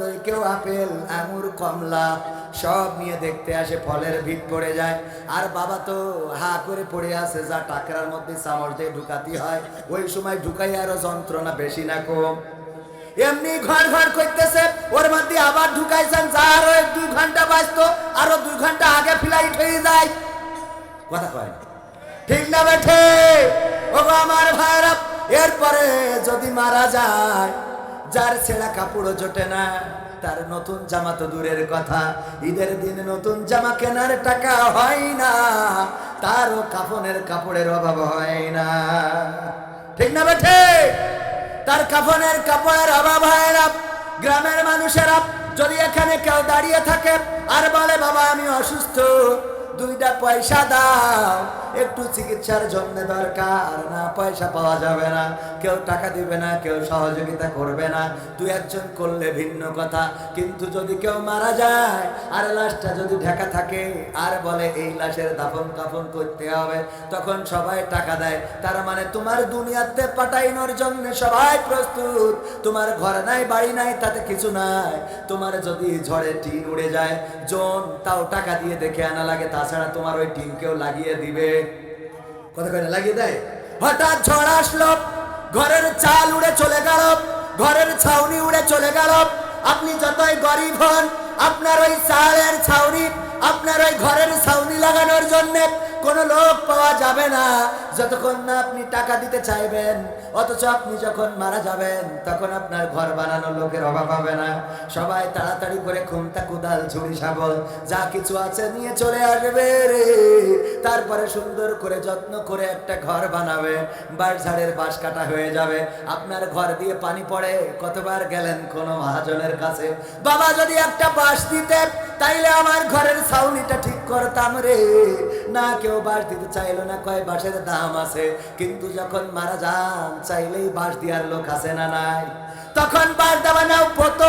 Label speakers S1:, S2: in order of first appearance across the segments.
S1: দই কেউ আপেল, আঙুর, কমলা, সব নিয়ে দেখতে আসে, ফলের ভিত পড়ে যায়। আর বাবা তো হা করে পড়ে যা টাকরার মধ্যে দিয়ে ঢুকাতে হয়। ওই সময় ঢুকাই আরও যন্ত্রণা বেশি না কম এমনি ঘর ঘর করতেছে, ওর মধ্যে আবার ঢুকাইছেন, যা আরও দুই ঘণ্টা বাঁচতো, আরও দুই ঘণ্টা আগে ফ্লাইট হয়ে যায়। কথা কয় ঠিক না বেঠে? ও আমার ভাইরা, এরপরে যদি মারা যায় যার ছেঁড়া কাপড়ও জোটে না, তার নতুন জামা তো দূরের কথা। ঈদের দিন নতুন জামা কেনার টাকা হয় না, তারও কাফনের কাপড়ের অভাব হয় না। ঠিক না বেঠে তার কাফনের কাপড়ের অভাব হয় না। গ্রামের মানুষেরা যদি এখানে কেউ দাঁড়িয়ে থাকে আর বলে, বাবা, আমি অসুস্থ, দুইটা পয়সা দাও। একটু চিকিৎসার জন্য দরকার না, পয়সা পাওয়া যাবে না। কেউ টাকা দিবে না, কেউ সহযোগিতা করবে না। তুই একজন করলে ভিন্ন কথা, কিন্তু যদি কেউ মারা যায়, আর লাশটা যদি ঢাকা থাকে, আর বলে এই লাশের দাফন কাফন করতে হবে, তখন সবাই টাকা দেয়। তার মানে তোমার দুনিয়াতে পাঠাইনোর জন্য সবাই প্রস্তুত। তোমার ঘর নাই, বাড়ি নাই, তাতে কিছু নাই। তোমার যদি ঝড়ে টিন উড়ে যায়, জন তাও টাকা দিয়ে দেখে আনা লাগে, তাছাড়া তোমার ওই টিন কেউ লাগিয়ে দিবে। কথা কয়না লাগিয়ে দেয়। হঠাৎ ঝড় আসলো, ঘরের চাল উড়ে চলে গেল, ঘরের ছাউনি উড়ে চলে গেল। আপনি যতই গরিব হন, আপনার ওই চালের ছাউনি, আপনার ওই ঘরের ছাউনি লাগানোর জন্য কোনো লোক পাওয়া যাবে না। যতক্ষণ না আপনি টাকা দিতে চাইবেন, অথচ আপনি যখন মারা যাবেন, তখন আপনার ঘর বানানোর লোকের অভাব হবে না। সবাই তাড়াতাড়ি করে খুমতা কুদাল, ঝুড়ি শাবল যা কিছু আছে নিয়ে চলে আসবে তারপরে সুন্দর করে যত্ন করে একটা ঘর বানাবে। বাঁশ ঝাড়ের বাঁশ কাটা হয়ে যাবে। আপনার ঘর দিয়ে পানি পড়ে। কতবার গেলেন কোনো মহাজনের কাছে? বাবা, যদি একটা বাঁশ দিতে তাইলে আমার ঘরের ছাউনিটা ঠিক করতাম রে। না কেউ বাঁশ দিতে চাইলো না, কয় বাঁশের দাম আছে। কিন্তু যখন মারা যান, চাইলেই বাঁশ দেওয়ার লোক আছে না নাই? তখন বাঁশ দেওয়া নাও পত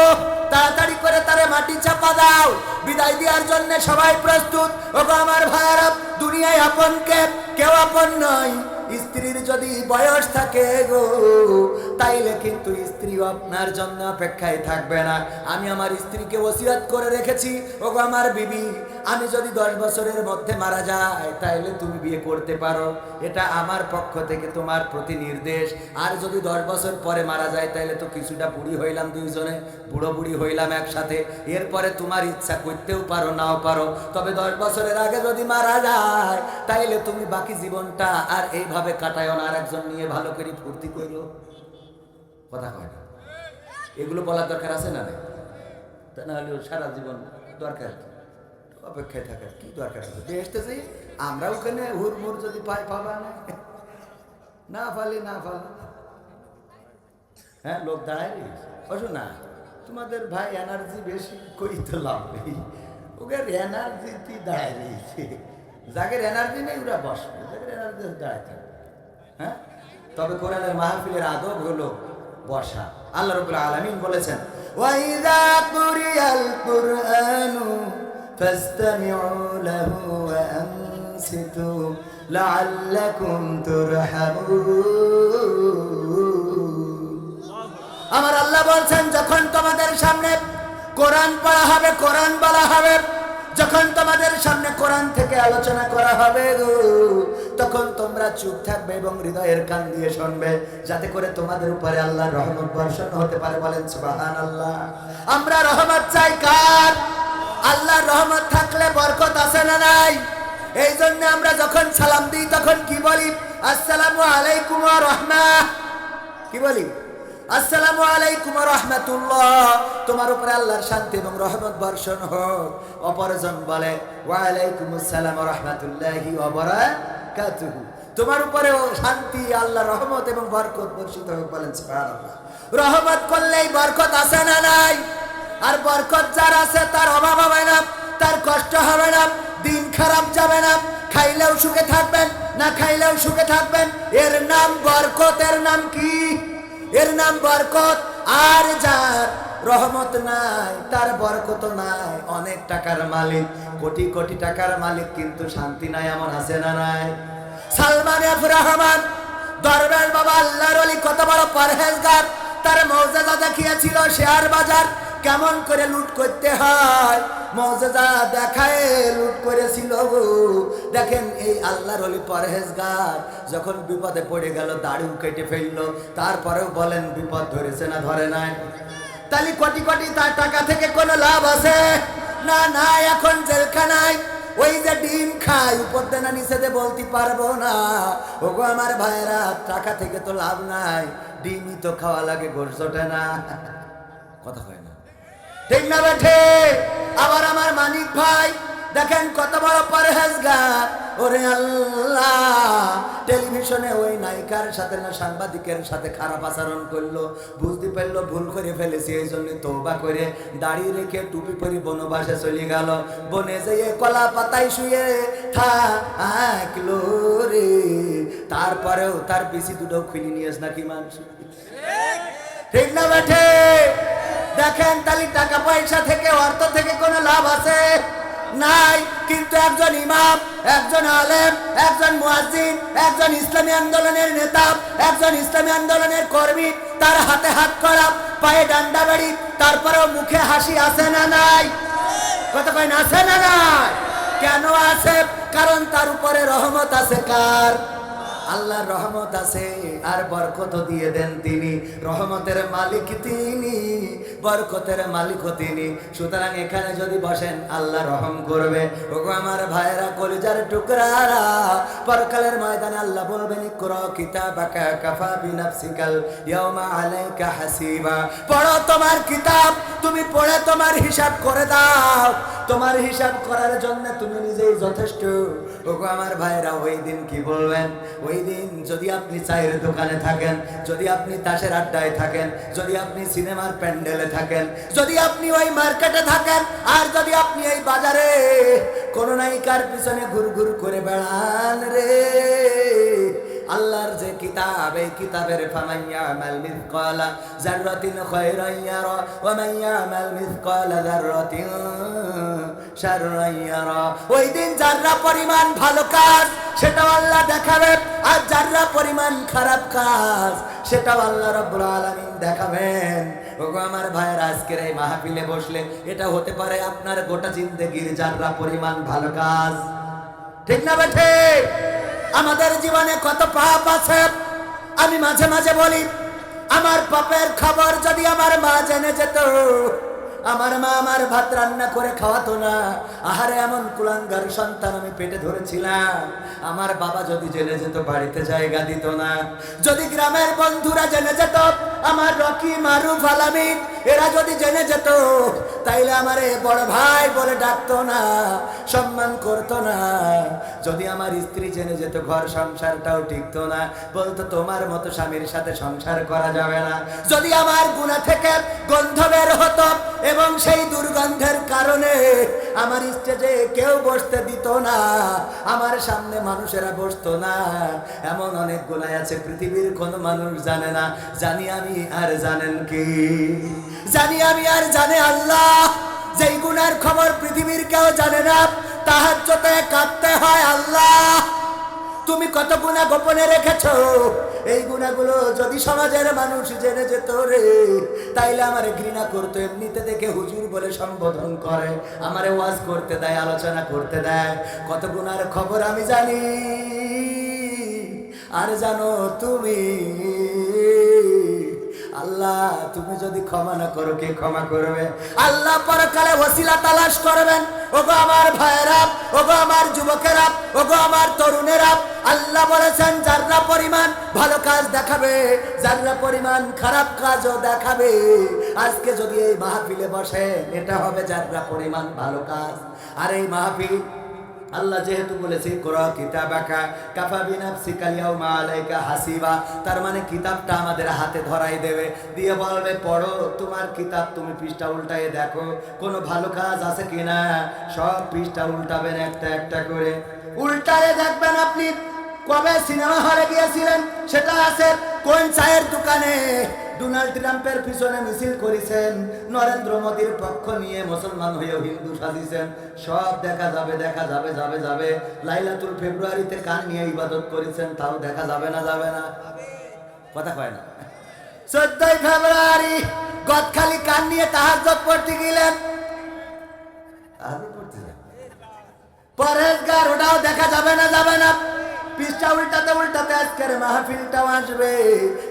S1: তাড়াতাড়ি করে তারে মাটি চাপা দাও। বিদায় দেওয়ার জন্য সবাই প্রস্তুত। ওগো আমার ভাইয়ারা, দুনিয়ায় আপনকে কেউ আপন নয়। স্ত্রীর যদি বয়স থাকে গো, তাইলে কিন্তু স্ত্রী আপনার জন্য অপেক্ষায় থাকবে না। আমি আমার স্ত্রীকে ওসিয়াত করে রেখেছি। ওগো আমার বিবি, আমি যদি দশ বছরের মধ্যে মারা যাই, তাইলে তুমি বিয়ে করতে পারো। এটা আমার পক্ষ থেকে তোমার প্রতি নির্দেশ। আর যদি দশ বছর পরে মারা যায়, তাইলে তো কিছুটা বুড়ি হইলাম দুইজনে, বুড়ো বুড়ি হইলাম একসাথে। এরপরে তোমার ইচ্ছা করতেও পারো, নাও পারো। তবে দশ বছরের আগে যদি মারা যায়, তাইলে তুমি বাকি জীবনটা আর এইভাবে কাটায় না আর একজন নিয়ে ভালো করে ফুর্তি করল কথা কয় না। এগুলো বলার দরকার আছে না রে তা না হলেও সারা জীবন দরকার? অপেক্ষায় থাকার কি দরকার আছে? দেখতেছি আমরা ওখানে হুড়মুড় যদি পাই পাবা না। না পালি না পালি। হ্যাঁ লোক দাঁড়ায় বসো না, তোমাদের ভাই এনার্জি বেশি, কই তো লাভ নেই। ওদের এনার্জি কি দাঁড়ায় রয়েছে। এনার্জি নেই, ওরা বসবে। যাদের এনার্জি দাঁড়ায় থাকবে। হ্যাঁ? তবে কোরআনের মাহফিলের আদব হলো বসা। আল্লাহ রবুল আলমিন বলেছেন ওয়াইদা কুরিয়াল কুরআনু ওয়া আনসিতু লাআল্লাকুম তুরহামুন। আমার আল্লাহ বলছেন যখন তোমাদের সামনে কোরআন পড়া হবে কোরআন বলা হবে যখন তোমাদের সামনে কোরআন থেকে আলোচনা করা হবে গো, তখন তোমরা চুপ থাকবে এবং হৃদয়ের কান দিয়ে শুনবে, যাতে করে তোমাদের উপরে আল্লাহ রহমত বর্ষণ হতে পারে বলেন সুবাহান আল্লাহ আমরা রহমত চাই কার? আল্লাহর রহমত থাকলে বরকত আছে না নাই? এই জন্য আমরা যখন সালাম দিই, তখন কি বলি? আসসালামু আলাইকুম ওয়া রাহমাহ। কি বলি? আসসালামু আলাইকুম রহমতুল্লাহ। তোমার উপরে আল্লাহর শান্তি এবং রহমত বর্ষণ হোক। অপরজন বলে ওয়ালাইকুম আসসালাম রহমতুল্লাহি তোমার উপরেও শান্তি আল্লাহ রহমত এবং বরকত বর্ষিত হোক বলেন সুবহানাল্লাহ। রহমত করলেই বরকত আসে না নাই? আর বরকত যার আছে তার অভাব হবে না, তার কষ্ট হবে না, দিন খারাপ যাবে না, খাইলেও সুখে থাকবেন, না খাইলেও সুখে থাকবেন, এর নাম বরকত, এর নাম কি? এর নাম বরকত। আর যার রহমত নাই, তার বরকত নাই, অনেক টাকার মালিক, কোটি কোটি টাকার মালিক, কিন্তু শান্তি নাই, এমন আছে না নাই? সালমান রহমান, দরবার বাবা আল্লাহর অলি, কত বড় পরহেজগার। তার মৌজাদা দেখিয়েছিল শেয়ার বাজার। কেমন করে লুট করতে হয়? মজেদা দেখায় লুট করেছিল গো। দেখেন এই আল্লাহর অলি পরহেজগার যখন বিপদে পড়ে গেল, দাড়িও কেটে ফেলল। তারপরেও বলেন, বিপদ ধরেছে না ধরে নাই? তাহলে কোটি কোটি তার টাকা থেকে কোনো লাভ আছে? না না, এখন জেলখানায় ওই যে ডিম খাই উপর দেনা নিষেধে বলতে পারব না। ওগো আমার ভাইয়েরা, টাকা থেকে তো লাভ নাই, ডিমই তো খাওয়া লাগে ওঠে না। কথা হয় না। ঠিক না বেঠে আবার আমার মানিক ভাই দেখেন কত বড় পরহেজগার। ওরে আল্লাহ টেলিভিশনে ওই নায়িকার সাথে না সাংবাদিকের সাথে খারাপ আচরণ করল বুঝতে পারল ভুল করে ফেলেছি এই জন্য তৌবা করে দাড়ি রেখে টুপি পরি বনবাসে চলে গেল। বনে যেয়ে কলা পাতায় শুয়ে থাকল রে। তারপরেও তার বেশি দুটো খুলি নিয়েছ নাকি মানুষ ঠিক। না বেঠে দেখেন তাহলে টাকা পয়সা থেকে, অর্থ থেকে কোনো লাভ আছে? নাই, কিন্তু একজন ইমাম, একজন আলেম, একজন মুয়াজ্জিন, একজন ইসলামী আন্দোলনের নেতা, একজন ইসলামী আন্দোলনের কর্মী, তার হাতে হাত করা, পায়ে ডান্ডা বাড়ি, তারপরেও মুখে হাসি আছে না নাই? কত কয় না, আছে না নাই? কেন আছে? কারণ তার উপরে রহমত আছে কার? আল্লাহর রহমত আছে, আর বরকত দিয়ে দেন তিনি। রহমতের মালিক তিনি, বরকতের মালিকও তিনি। সুতরাং এখানে যদি বসেন, আল্লাহ রহম করবে। ওগো আমার ভাইরা কলিজার টুকরারা, পরকালের ময়দানে আল্লাহ বলবেন, ইকরা কিতাবাকা কাফা বিনাফসিকাল ইয়াউমা আলাইকা হাসিবা। পড়ো তোমার কিতাব, তুমি পড়ে তোমার হিসাব করে দাও। তোমার হিসাব করার জন্য তুমি নিজেই যথেষ্ট। ওগো আমার ভাইরা ওই দিন কি বলবেন? ওই দিন যদি আপনি চায়ের দোকানে থাকেন, যদি আপনি তাসের আড্ডায় থাকেন, যদি আপনি সিনেমার প্যান্ডেলে থাকেন, যদি আপনি ওই মার্কেটে থাকেন, আর যদি আপনি এই বাজারে কোন নায়িকার পিছনে ঘুর ঘুর করে বেড়ান রে। আল্লাহর যে কিতাব, এই কিতাবের ফামাইয়া আমাল মিসকালা যাররাতিন খায়রান ইয়ারা, ওয়া মান ইয়ামাল মিসকালা যাররাতিন শাররান ইয়ারা। ওই দিন যাররা পরিমাণ ভালো কাজ, সেটাও আল্লাহ দেখাবে। আর যাররা পরিমাণ খারাপ কাজ, সেটাও আল্লাহ রাব্বুল আলামিন দেখাবেন। ওগো আমার ভাইয়ের, আজকের এই মাহফিলে বসলে এটা হতে পারে আপনার গোটা জিন্দেগির যাররা পরিমাণ ভালো কাজ। ঠিক না বেঠে আমাদের জীবনে কত পাপ আছে? আমি মাঝে মাঝে বলি, আমার পাপের খবর যদি আমার মা জেনে যেত আমার মা আমার ভাত রান্না করে খাওয়াতো না। আহারে এমন কুলাঙ্গার সন্তান আমি পেটে ধরেছিলাম। আমার বাবা যদি জেনে যেত, বাড়িতে জায়গা দিত না। যদি গ্রামের বন্ধুরা জেনে যেত, আমার রকি মারুফ আলামিন এরা যদি জেনে যেত, তাইলে আমারে বড় ভাই বলে ডাকতো না, সম্মান করতো না। যদি আমার স্ত্রী জেনে যেত, ঘর সংসারটাও টিকতো না, বলতো তোমার মতো স্বামীর সাথে সংসার করা যাবে না। যদি আমার গুণা থেকে গন্ধ বের হতো এবং সেই দুর্গন্ধের কারণে আমার স্টেজে কেউ বসতে দিত না, আমার সামনে মানুষেরা বসতো না। এমন অনেক গুণায় আছে, পৃথিবীর কোনো মানুষ জানে না, জানি আমি আর জানেন কি? জানি আমি আর জানে আল্লাহ, যেই গুণার খবর পৃথিবীর কেউ জানে না, তাহার চোখে কাঁদতে হয় আল্লাহ। তুমি কত গুণা গোপনে রেখেছ? এই গুণাগুলো যদি সমাজের মানুষ জেনে যেত রে, তাইলে আমার ঘৃণা করতো, এমনিতে দেখে হুজুর বলে সম্বোধন করে, আমারে ওয়াজ করতে দেয়, আলোচনা করতে দেয়। কত গুণার খবর আমি জানি, আর জানো তুমি আল্লাহ, তুমি যদি ক্ষমা না করো, কে ক্ষমা করবে? আল্লাহ পরকালে ওসিলা তালাশ করবেন। ওগো আমার ভাইয়েরা, ওগো আমার যুবকেরা, ওগো আমার তরুণেরা, আল্লাহ বলেছেন, যাররা পরিমাণ ভালো কাজ দেখাবে, যাররা পরিমাণ খারাপ কাজও দেখাবে, আজকে যদি এই মাহফিলে বসে এটা হবে যাররা পরিমাণ ভালো কাজ। আর এই মাহফিল আল্লাহ যেহেতু বলেছে কোরআ কিতাবাকা কাফা বিনাফসিকা ইয়াউমা আলাইকা হাসিবা। তার মানে কিতাবটা আমাদের হাতে ধরাই দেবে। দিয়ে বলবে, পড়ো, তোমার কিতাব তুমি পৃষ্ঠা উল্টায়ে দেখো, কোনো ভালো কাজ আছে কিনা সব পৃষ্ঠা উল্টাবেন একটা একটা করে। উল্টায়ে দেখবেন আপনি, কবে সিনেমা হলে গিয়েছিলেন? সেটা আছে কোন চায়ের দোকানে? ডোনাল্ড ট্রাম্পের পিছনে মিছিল করেছেন, নরেন্দ্র মোদীর পক্ষ নিয়ে মুসলমান হয়েও হিন্দু সাজিছেন। সব দেখা যাবে দেখা যাবে যাবে যাবে। লাইলাতুল ফেব্রুয়ারিতে কান নিয়ে ইবাদত করেছেন তাও দেখা যাবে না যাবে না। কথা কয় না। চোদ্দই ফেব্রুয়ারি, গদখালি কান নিয়ে তাহাজ্জুদ পড়তে গেলেন? যান। পরেশগার ওটাও দেখা যাবে না যাবে না। পৃষ্ঠা উল্টাতে উল্টাতে আজকের মাহফিলটাও আসবে।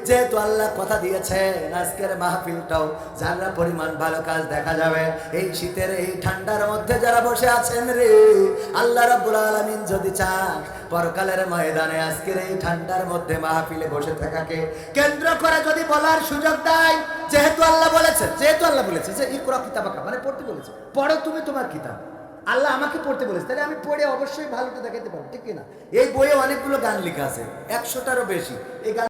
S1: যেহেতু আল্লাহ কথা দিয়েছেন, আজকের মাহফিলটাও যারা পরিমাণ ভালো কাজ দেখা যাবে, এই শীতের, এই ঠান্ডার মধ্যে যারা বসে আছেন রে, আল্লাহ রাব্বুল আলামিন যদি চান, পরকালের ময়দানে আজকের এই ঠান্ডার মধ্যে মাহফিলে বসে থাকাকে কেন্দ্র করে যদি বলার সুযোগ দেয়, যেহেতু আল্লাহ বলেছেন যেহেতু আল্লাহ বলেছে যে ইকরা কিতাবাকা মানে পড়তে বলেছে, পড়ো তুমি তোমার কিতাব। আল্লাহ আমাকে পড়তে বলেছে। তাহলে আমি পড়ে অবশ্যই ভালোটা দেখাতে পারব, ঠিক কিনা? এই বইয়ে অনেকগুলো গান লেখা আছে, একশোটারও বেশি। এই গান